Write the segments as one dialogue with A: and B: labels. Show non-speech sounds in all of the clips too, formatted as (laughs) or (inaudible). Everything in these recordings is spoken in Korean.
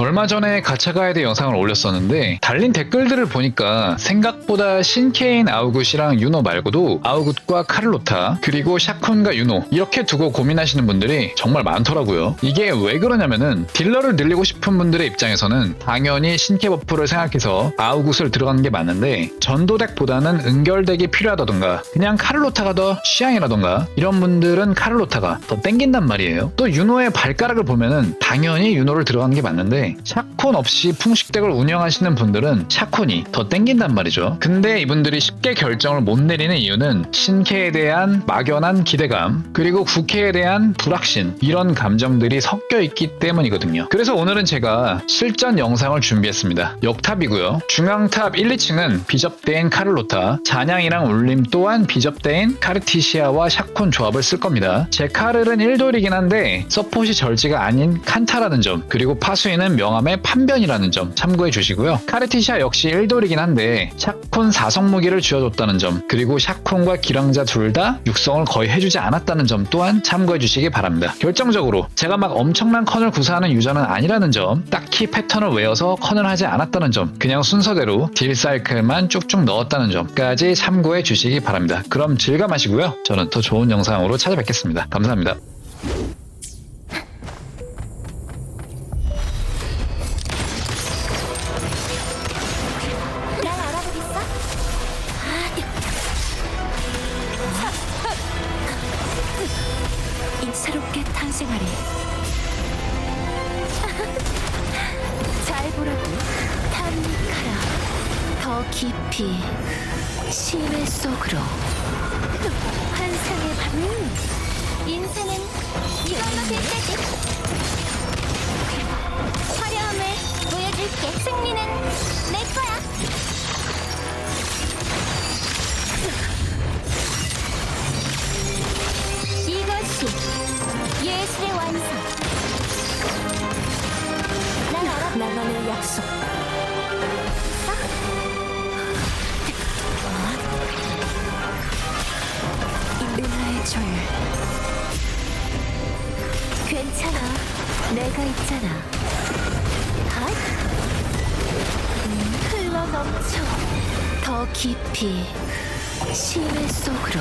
A: 얼마 전에 가차 가이드 영상을 올렸었는데 달린 댓글들을 보니까 생각보다 신케인 아우굿이랑 유노 말고도 아우굿과 카를로타 그리고 샤쿤과 유노 이렇게 두고 고민하시는 분들이 정말 많더라고요. 이게 왜 그러냐면은 딜러를 늘리고 싶은 분들의 입장에서는 당연히 신캐 버프를 생각해서 아우굿을 들어가는 게 맞는데 전도덱보다는 은결덱이 필요하다던가 그냥 카를로타가 더 취향이라던가 이런 분들은 카를로타가 더 땡긴단 말이에요. 또 유노의 발가락을 보면은 당연히 유노를 들어가는 게 맞는데 샤콘 없이 풍식덱을 운영하시는 분들은 샤콘이 더 땡긴단 말이죠. 근데 이분들이 쉽게 결정을 못 내리는 이유는 신캐에 대한 막연한 기대감 그리고 국회에 대한 불확신 이런 감정들이 섞여 있기 때문이거든요. 그래서 오늘은 제가 실전 영상을 준비했습니다. 역탑이고요. 중앙탑 1, 2층은 비접대인 카를로타, 잔향이랑 울림 또한 비접대인 카르티시아와 샤콘 조합을 쓸 겁니다. 제 카를은 1돌이긴 한데 서폿이 절지가 아닌 칸타라는 점 그리고 파수인은 명함의 판변이라는 점 참고해 주시고요. 카르티시아 역시 1돌이긴 한데 샤콘 4성 무기를 쥐어줬다는 점 그리고 샤콘과 기랑자 둘다 육성을 거의 해주지 않았다는 점 또한 참고해 주시기 바랍니다. 결정적으로 제가 막 엄청난 컨을 구사하는 유저는 아니라는 점 딱히 패턴을 외워서 컨을 하지 않았다는 점 그냥 순서대로 딜 사이클만 쭉쭉 넣었다는 점까지 참고해 주시기 바랍니다. 그럼 즐감하시고요. 저는 더 좋은 영상으로 찾아뵙겠습니다. 감사합니다.
B: 탄생하리. (laughs) 잘 보라고 탄카라 더 깊이 심해 속으로 환상의 밤
C: 음, 인생은 이걸로 될 때지.
B: 내가 있잖아. 핫! 음, 흘러 넘쳐. 더 깊이 심해 속으로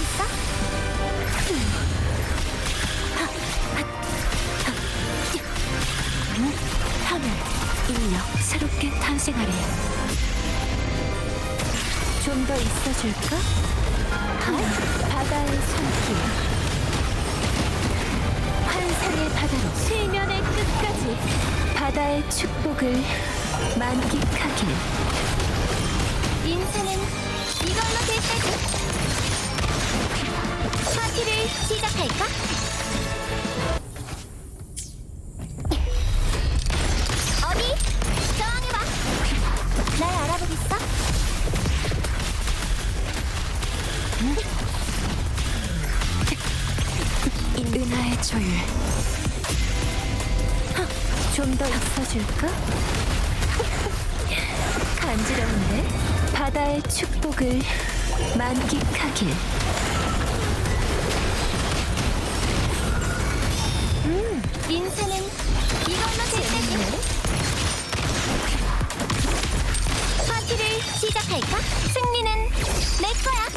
C: 있어?
B: 하늘 인력 새롭게 탄생하리. 좀 더 있어줄까? 하, 바다의 손길. 환상의 바다로 실면의 끝까지. 바다의 축복을 만끽하길.
C: 인생은 이걸로 될 때지. 파티를 시작할까? 어디? 저항해봐. 날 알아보겠어?
B: 은하의 조율 좀 더 있어줄까? (laughs) 간지러운데? 바다의 축복을 만끽하길
C: 인생은 이걸로 될 때지. 파티를 시작할까? 승리는 내 거야.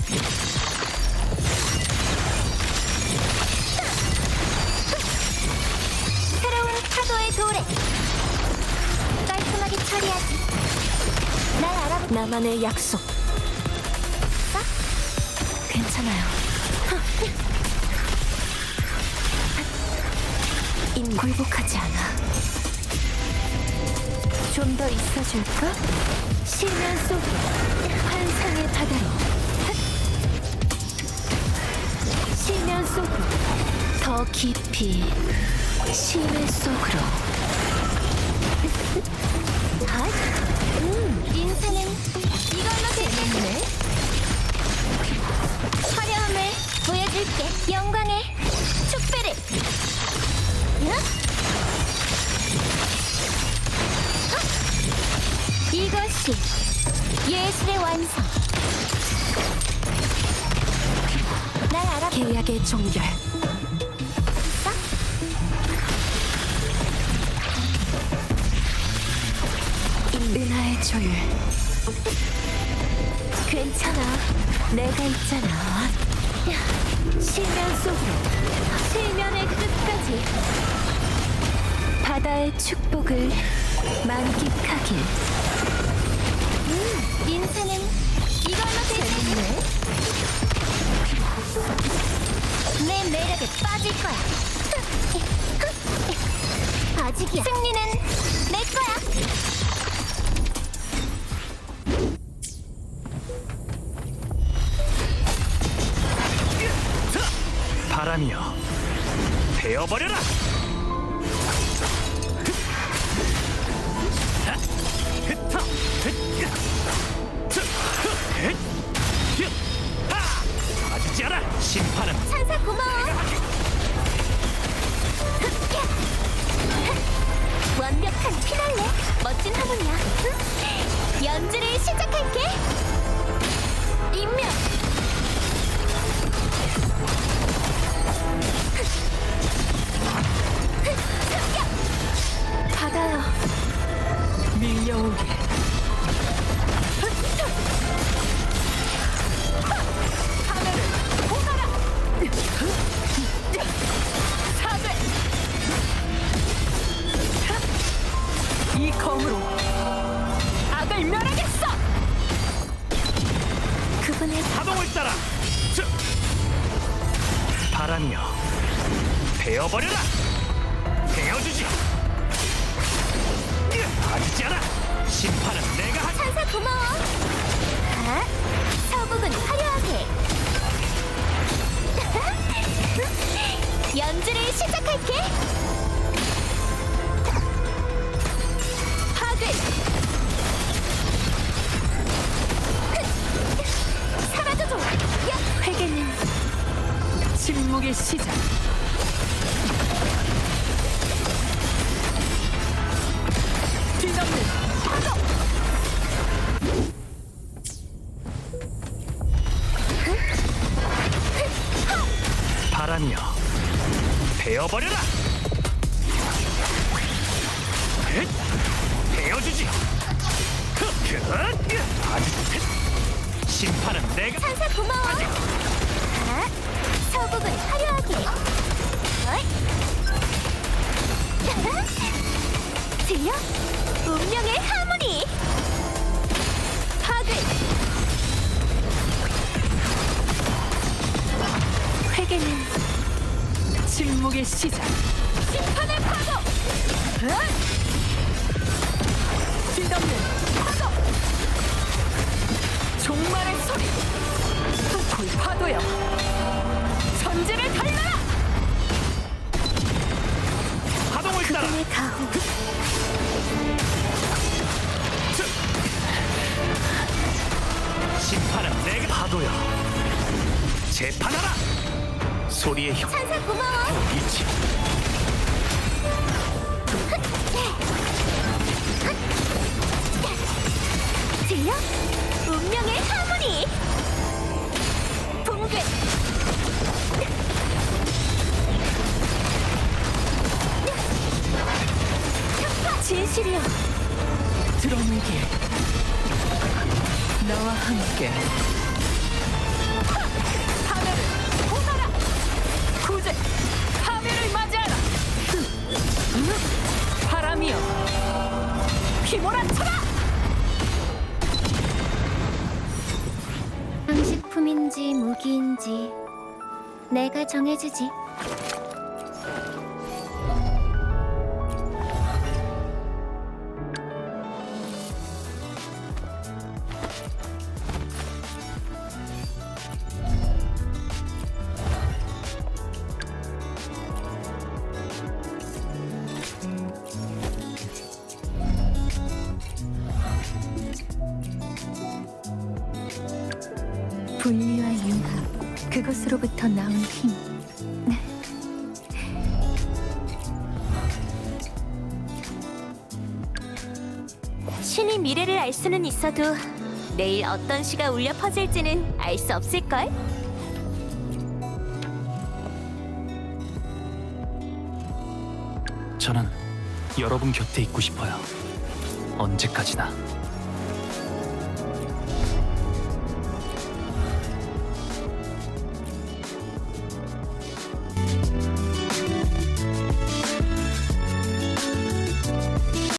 B: 나만의 약속. 괜찮아요. 인 굴복하지 않아. 좀 더 있어줄까? 실면 속으로 환상의 바다로. 실면 속으로 더 깊이 심해 속으로 계약의 종결. 은하의 조율. 괜찮아. 내가 있잖아. 실면 속으로. 실면의 끝까지. 바다의 축복을 만끽하길.
C: 음, 인생은 이걸로 되겠네. 내 매력에 빠질 거야. 아직이야. 승리는 내 거야.
D: 바람이여 베어버려라 않아 심판은
C: 찬사 고마워. 완벽한 피날레. 멋진 하모니야. 연주를 시작할게. 인명.
B: 바다여. 밀려오게.
D: 바람이여 베어버려라 베어주지 빠지지 않아 심판은 내가 하
C: 찬사 고마워. 아, 서북은 화려하게. (laughs) 연주를 시작할게.
D: 심판은 내가
C: 찬사 고마워. 아, 서북은 화려하게. 어이? 들려? 운명의 하모니. 파괴.
B: 회개는 침묵의 시작.
C: 심판의 파도.
B: 뒤덮는 파도. 종말의 소리. 불 파도여. 전제를 달려라.
D: 파동을 따라
B: 내 가호.
D: 심판은 내가 파도여 재판하라 소리의 형
C: 찬사 고마워.
B: 함께. 하늘을 보아라. 구제. 하늘을 맞이하라. 바람이여. 휘몰아쳐라.
C: 장식품인지 무기인지 내가 정해주지.
B: 분리와 융합. 그것으로부터 나온 힘.
C: 신의
B: 완전히 미래를 알 수는 있어도 내일 어떤 시가 울려 퍼질지는 알 수 없을걸?
E: 저는 여러분 곁에 있고 싶어요. 언제까지나.